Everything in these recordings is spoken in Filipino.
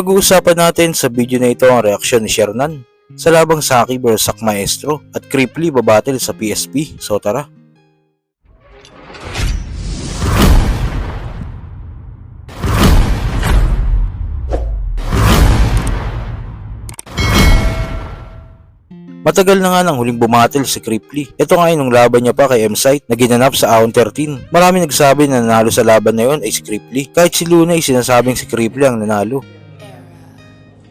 Pag-uusapan natin sa video na ito ang reaksyon ni Shernan sa labang Saki vs Sak Maestro at Cripply babattle sa PSP. So tara. Matagal na nga nang huling bumatil si Cripply. Ito nga yung laban niya pa kay M-Site na ginanap sa Aon 13. Marami nagsabi na nanalo sa laban na yon ay si Cripply. Kahit si Luna ay sinasabing si Cripply ang nanalo.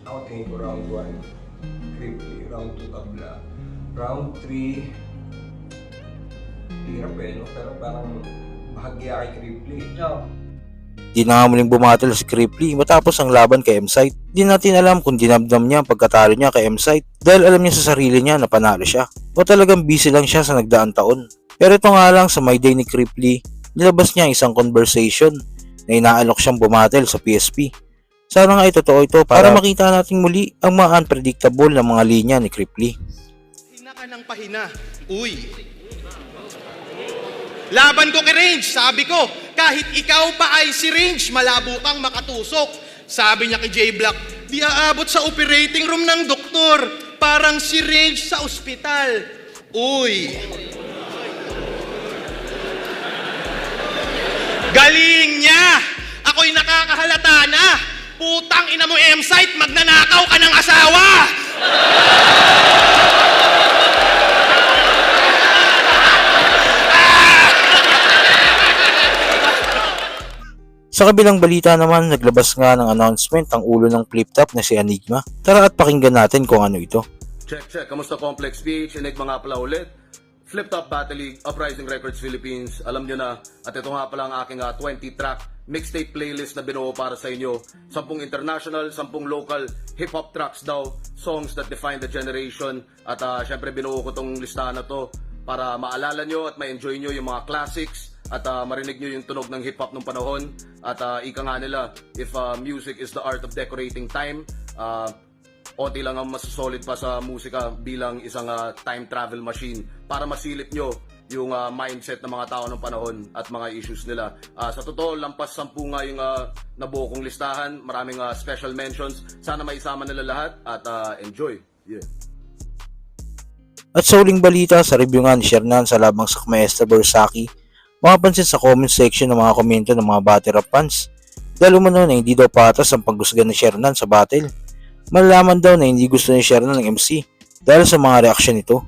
Ako tingin ko round 1, Cripply. Round 2, tabla. Round 3, hirap eh, no? Pero parang bahagya kay Cripply. Di na nga muling bumatil si Cripply matapos ang laban kay M-Site. Di natin alam kung dinamdam niya ang pagkatalo niya kay M-Site dahil alam niya sa sarili niya na panalo siya o talagang busy lang siya sa nagdaang taon. Pero ito nga lang sa my day ni Cripply, nilabas niya ang isang conversation na inaalok siyang bumatil sa PSP. Sana nga totoo ito para, makita natin muli ang mga unpredictable na mga linya ni Cripply. Hina ka ng pahina. Uy. Laban ko kay Range, sabi ko, kahit ikaw pa ay si Range, malabo kang makatusok. Sabi niya kay J-Block, di aabot sa operating room ng doktor. Parang si Range sa ospital. Uy. Galing niya! Ako'y nakakahalata na! Putang ina mo M-site, magnanakaw ka ng asawa! Sa kabilang balita naman, naglabas nga ng announcement ang ulo ng flip-top na si Enigma. Tara at pakinggan natin kung ano ito. Check, check. Kamusta Complex Beach? Enigma nga pala ulit. Flip Top Battle League, Uprising Records Philippines. Alam nyo na, at ito nga pala ang aking 20-track mixtape playlist na binuo para sa inyo. Sampung international, sampung local hip-hop tracks daw, songs that define the generation. At uh, syempre binuo ko tong listahan na to para maalala nyo at ma-enjoy nyo yung mga classics at uh, marinig nyo yung tunog ng hip-hop ng panahon. At uh, ika nga nila, if uh, music is the art of decorating time, uh, onti lang ang masasolid pa sa musika bilang isang ah, time travel machine para masilip nyo yung ah, mindset ng mga tao ng panahon at mga issues nila. Ah, sa totoo, lampas sampu nga yung ah, nabuo kong listahan. Maraming ah, special mentions. Sana maisama nila lahat at ah, enjoy. Yeah. At sa huling balita sa review nga ni Shernan sa labang sa Maestra Bersaki, makapansin sa comment section ng mga komento ng mga battle rap fans dahil umano na hindi daw patas ang paggusgan ni Shernan sa battle. Malalaman daw na hindi gusto ni Shernan ng MC dahil sa mga reaksyon nito.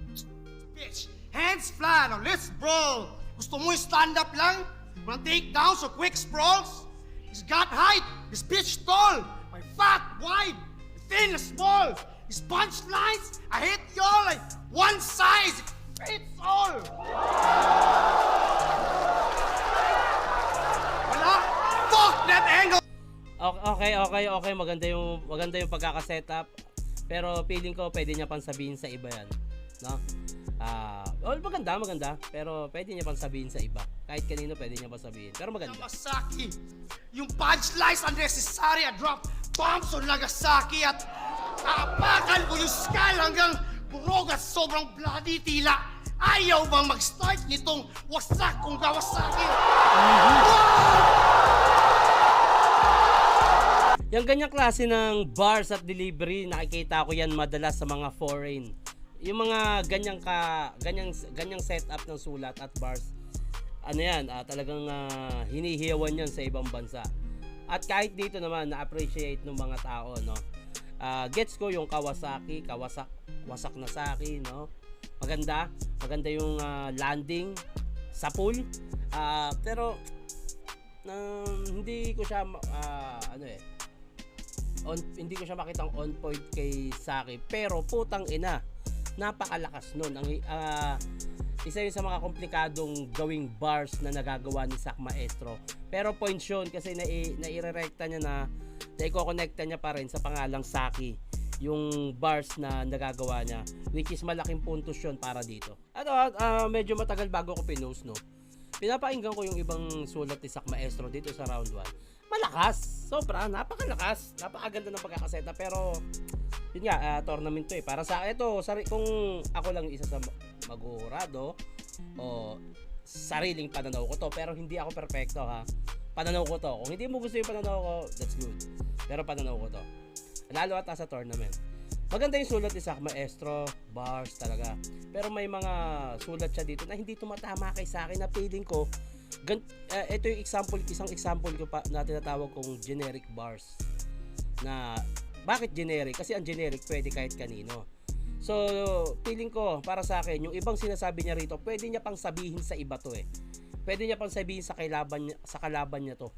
Hands flat. Now let's brawl. Gusto mo stand up lang? Walang takedowns or quick sprawls? He's got height. This bitch tall. My fat, wide, thin, small. His punchlines, I hit y'all like one size fits all. Wala. Fuck that angle. Okay, okay, okay. Maganda yung maganda yung pagkaka-setup. Pero feeling ko pwede niya pang sabihin sa iba 'yan, no? Ah, well, maganda, maganda. Pero pwede niya pang sabihin sa iba. Kahit kanino pwede niya pang sabihin. Pero maganda. Nagasaki. Yung punchlines unnecessary. I drop bombs on Nagasaki at apakan ko yung skull hanggang burog at sobrang bloody tila. Ayaw bang mag-start nitong wasak kong Kawasaki? Yung ganyang klase ng bars at delivery, nakikita ko yan madalas sa mga foreign. Yung mga ganyang ka ganyang ganyang setup ng sulat at bars. Ano yan, ah, talagang ah, hinihiyawan yan sa ibang bansa. At kahit dito naman na-appreciate ng mga tao, no. Ah, gets ko yung Kawasaki, Kawasak, wasak na saki, no. Maganda, maganda yung ah, landing sa pool. Ah, pero um, hindi ko siya ah, ano eh on, hindi ko siya makitang on point kay Saki pero putang ina napakalakas nun. Ang ah, isa yun sa mga komplikadong gawing bars na nagagawa ni Sak Maestro. Pero points yun kasi na, nairerekta niya na na i-connecta niya pa rin sa pangalang Saki yung bars na nagagawa niya which is malaking puntos yun para dito. Ano ah, medyo matagal bago ko pinost no? Pinapakinggan ko yung ibang sulat ni Sak Maestro dito sa round 1 malakas. Sobra, napakalakas. Napakaganda ng pagkakaseta pero yun nga, ah, tournament to eh. Para sa ito, sari, kung ako lang isa sa magurado o sariling pananaw ko to, pero hindi ako perfecto ha. Pananaw ko to. Kung hindi mo gusto yung pananaw ko, that's good. Pero pananaw ko to. Lalo at sa tournament. Maganda yung sulat ni Zach Maestro, bars talaga. Pero may mga sulat siya dito na hindi tumatama kay sa akin na feeling ko gan, eh, ito yung example, isang example ko pa na tinatawag kong generic bars. Na bakit generic? Kasi ang generic pwede kahit kanino. So, feeling ko para sa akin, yung ibang sinasabi niya rito, pwede niya pang sabihin sa iba to eh. Pwede niya pang sabihin sa kalaban sa kalaban niya to.